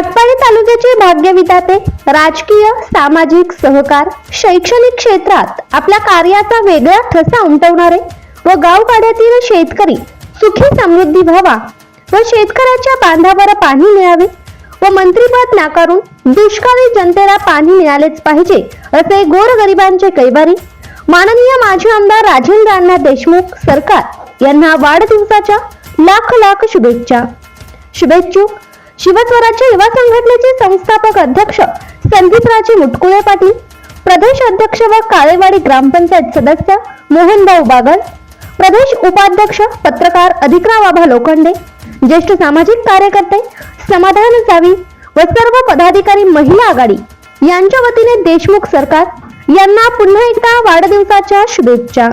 तालुक्याचे भाग्यविधाते राजकीय सामाजिक सहकार शैक्षणिक क्षेत्रात आपल्या कार्याचा वेगळा ठसा उमटवणारे व गावगाड्यातील शेतकरी सुखी समृद्धी व्हावा व शेतकऱ्याच्या बांधावर पाणी मिळावे व मंत्रीपद नाकारून दुष्काळी जनतेला पाणी मिळालेच पाहिजे असे गोरगरिबांचे कैवारी माननीय माजी आमदार राजेंद्र अण्णा देशमुख सरकार यांना वाढदिवसाच्या लाख लाख शुभेच्छा. शुभेच्छुक शिवस्वराज्य युवा संघटनेचे संस्थापक अध्यक्ष संदीपराजे मुटकुळे पाटील प्रदेश अध्यक्ष व काळेवाडी ग्रामपंचायत सदस्य मोहनभाऊ बागल प्रदेश उपाध्यक्ष पत्रकार अधिकराव आभा लोखंडे ज्येष्ठ सामाजिक कार्यकर्ते समाधान जावी व सर्व पदाधिकारी महिला आघाडी यांच्या वतीने देशमुख सरकार यांना पुन्हा एकदा वाढदिवसाच्या शुभेच्छा.